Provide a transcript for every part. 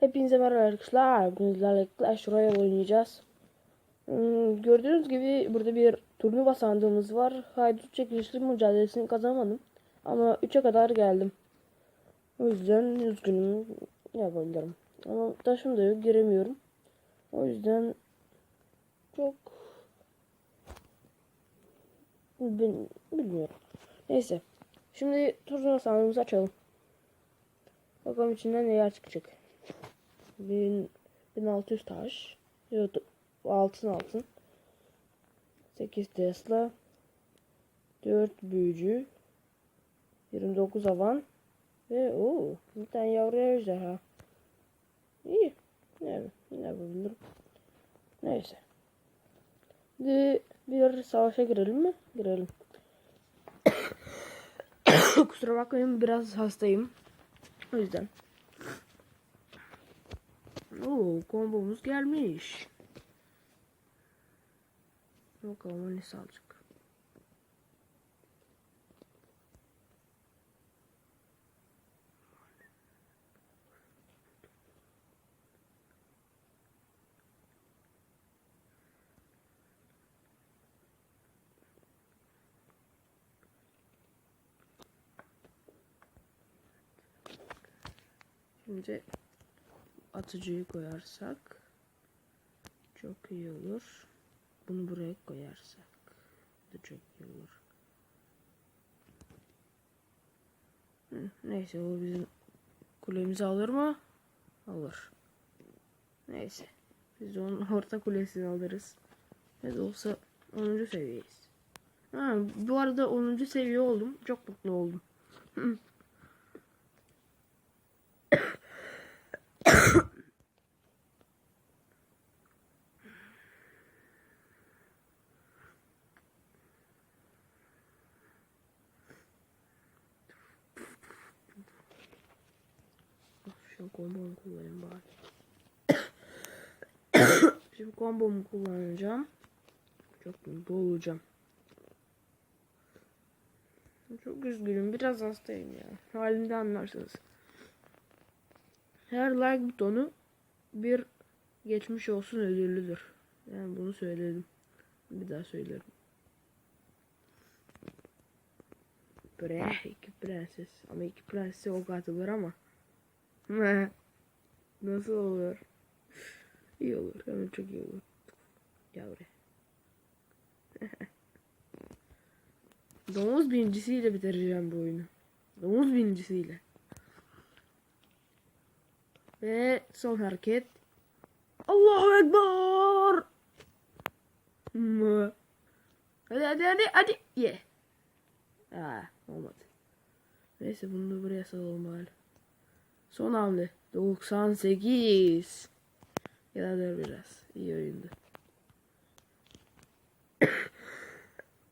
Hepinize merhaba arkadaşlar. Bugün sizlerle Clash Royale oynayacağız. Hmm, gördüğünüz gibi burada bir turnuva sandığımız var. Haydut çekilişli mücadelesini kazanamadım. Ama 3'e kadar geldim. O yüzden üzgünüm. Yapabilirim. Ama taşım da yok. Giremiyorum. O yüzden çok Bil- bilmiyorum. Neyse. Şimdi turnuva sandığımızı açalım. Bakalım içinden neler çıkacak. 1000 1600 taş. Altın altın. 8 Tesla. 4 büyücü. 29 avan. Ve o bir tane yavru ejderha. İyi. Ne, ne yapabilirim? Neyse. Şimdi bir savaşa girelim mi? Girelim. Kusura bakmayın biraz hastayım. O yüzden. Oo, kombomuz gelmiş. Bakalım o ne sağlayacak. Şimdi atıcıyı koyarsak çok iyi olur. Bunu buraya koyarsak da çok iyi olur. Hı, neyse o bizim kulemizi alır mı? Alır. Neyse. Biz de onun orta kulesini alırız. Ne de olsa 10. seviyeyiz. Ha, bu arada 10. seviye oldum. Çok mutlu oldum. Şu kombomu kullanayım bari. Şimdi kombomu kullanacağım. Çok mutlu olacağım. Çok üzgünüm. Biraz hastayım ya. Halimde anlarsınız. Her like butonu bir geçmiş olsun ödüllüdür. Yani bunu söyledim. Bir daha söylerim. Bre iki prenses. Ama iki prensese ok atılır ama. Nasıl olur? İyi olur. Hemen çok iyi olur. Gel. Domuz birincisiyle bitireceğim bu oyunu. Domuz birincisiyle. Ve son hareket. Allahu Ekber. Hadi hadi hadi hadi. Ye. Yeah. Aa, olmadı. Neyse bunu buraya salalım bari. Son hamle. 98. Birader biraz. İyi oyundu.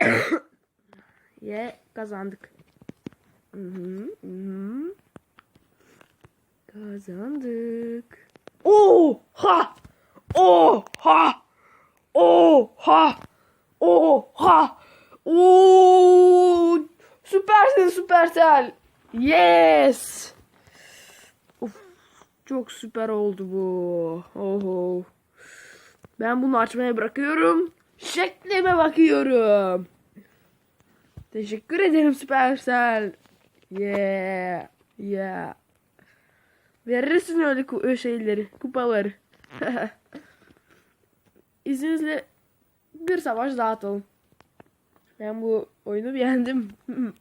Ye kazandık. Hı hı, hı hı. Kazandık. Oha! Oha! Oha! Oha! Oo! Süpersin Süpersel. Yes! Çok süper oldu bu. Oho. Ben bunu açmaya bırakıyorum. Şeklime bakıyorum. Teşekkür ederim Süpersel. Yeah. Yeah. Verirsin öyle ku- şeyleri, kupaları. İzninizle bir savaş daha atalım. Ben bu oyunu beğendim.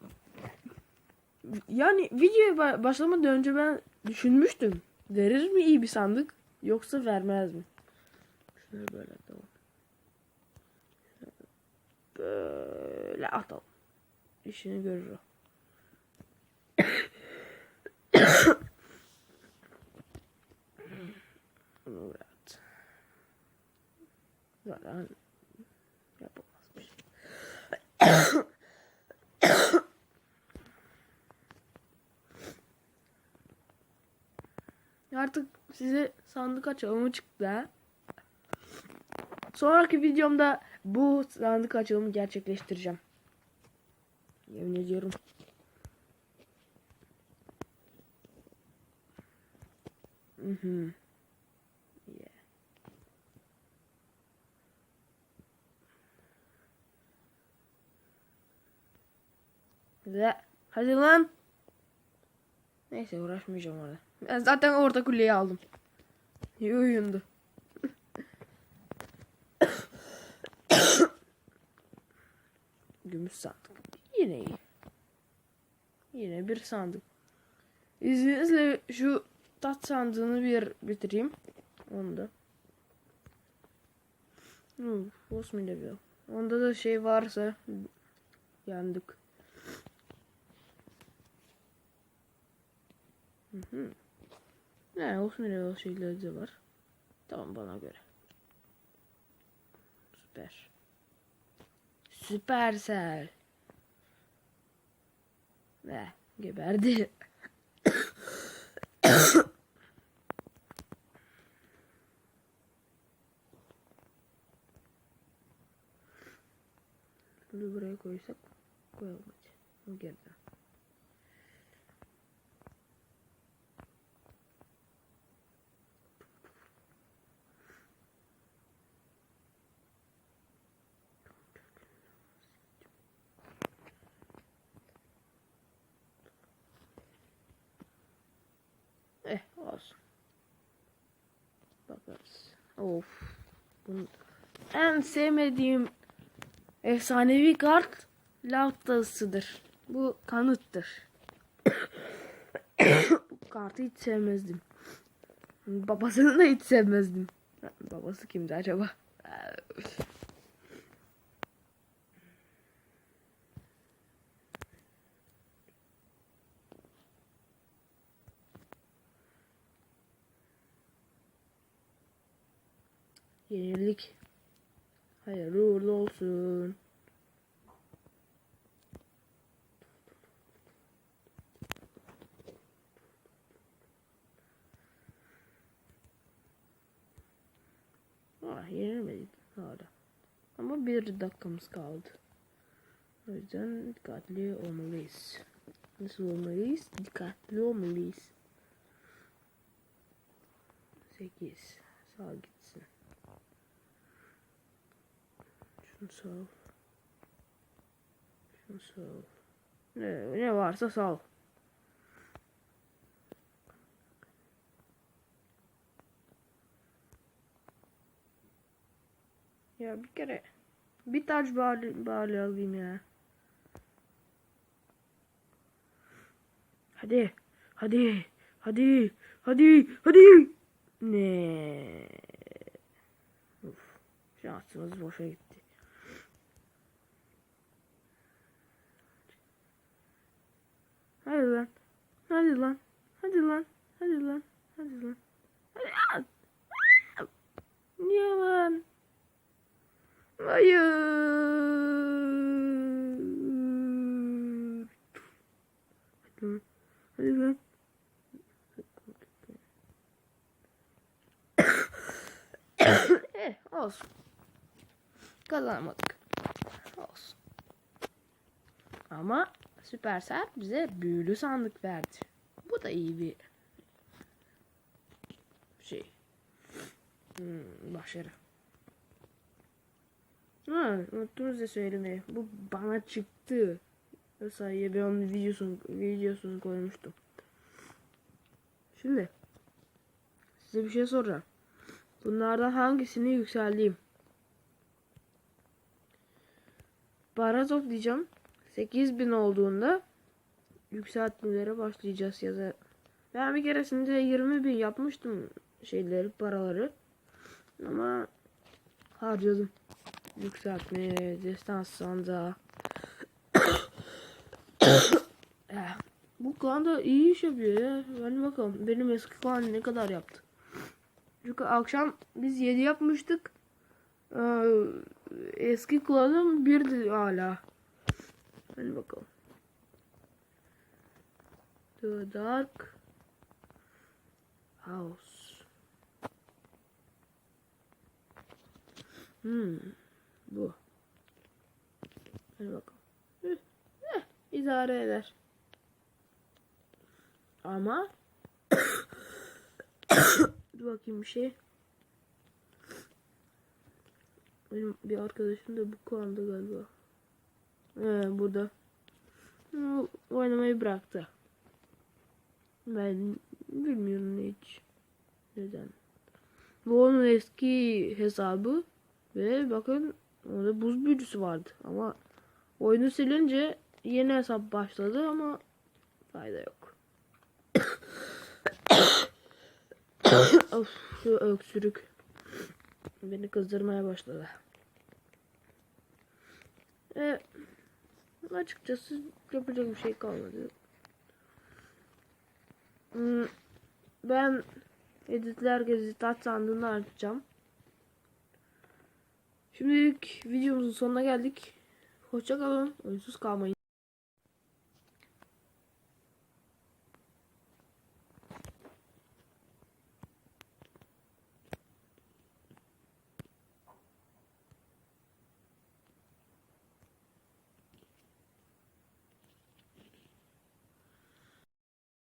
yani videoya ba- başlamadan önce ben düşünmüştüm. Verir mi iyi bir sandık yoksa vermez mi? Şunları böyle atalım. Böyle atalım. İşini görür o. Evet. Zaten yapılmazmış. Size sandık açılımı çıktı. Sonraki videomda bu sandık açılımı gerçekleştireceğim. Yemin ediyorum. Mhm. Yeah. Ve hadi lan. Neyse uğraşmayacağım orada. Ben zaten orta kuleyi aldım. İyi oyundu. Gümüş sandık. Yine iyi. Yine bir sandık. İzninizle şu tat sandığını bir bitireyim. Onu da. Hmm, boss. Onda da şey varsa yandık. Hı hı. Ne olsun level şeyleri de var. Tamam bana göre. Süper. Süpersel. Ve geberdi. Bunu buraya koysak koyalım hadi. Bu geride. Eh olsun. Bakarız. Of. Bunu en sevmediğim efsanevi kart lav tağısıdır. Bu kanıttır. Bu kartı hiç sevmezdim. Babasını da hiç sevmezdim. Babası kimdi acaba? Yenilik. Hayırlı uğurlu olsun. Ah yenilmedik hala. Ama bir dakikamız kaldı. O yüzden dikkatli olmalıyız. Nasıl olmalıyız? Dikkatli olmalıyız. 8. Sağ gitsin. Şunu sağ ol. Şunu sağ ol. Ne, ne varsa sağ ol. Ya bir kere bir taç bari, bari alayım ya. Hadi. Hadi. Hadi. Hadi. Hadi. Ne? Uf. Şansımız boşa gitti. Hadi lan. Hadi lan. Hadi lan. Hadi lan. Hadi lan. Hadi. Niye lan? Hayır. Hadi lan. Hadi lan. eh, olsun. Kazanamadık. Olsun. Ama Supercell bize büyülü sandık verdi. Bu da iyi bir şey. Hmm, başarı. Ha, unuttum size söylemeyi. Bu bana çıktı. Sayıya ben onun videosunu, videosunu koymuştum. Şimdi size bir şey soracağım. Bunlardan hangisini yükselteyim? Para toplayacağım. 8000 olduğunda yükseltmelere başlayacağız ya da ben bir keresinde 20 bin yapmıştım şeyleri paraları. Ama harcadım. Yükseltmeye destans sandığa Eh, bu klan da iyi iş yapıyor ya. Ben bakalım benim eski klan ne kadar yaptı? Çünkü akşam biz 7 yapmıştık. Ee, eski klanım 1'di hala. Hadi bakalım. The Dark House. Hmm. Bu. Hadi bakalım. Heh, heh, idare eder. Ama Dur bakayım bir şey. Benim bir arkadaşım da bu klanda galiba. Ee, burada. Hı, Oynamayı bıraktı. Ben bilmiyorum hiç. Neden? Bu onun eski hesabı. Ve bakın orada buz büyücüsü vardı. Ama oyunu silince yeni hesap başladı ama fayda yok. of şu öksürük beni kızdırmaya başladı. E, açıkçası yapacak bir şey kalmadı. Hmm, Ben editler gezi taç sandığını açacağım. Şimdilik videomuzun sonuna geldik. Hoşça kalın. Oyunsuz kalmayın.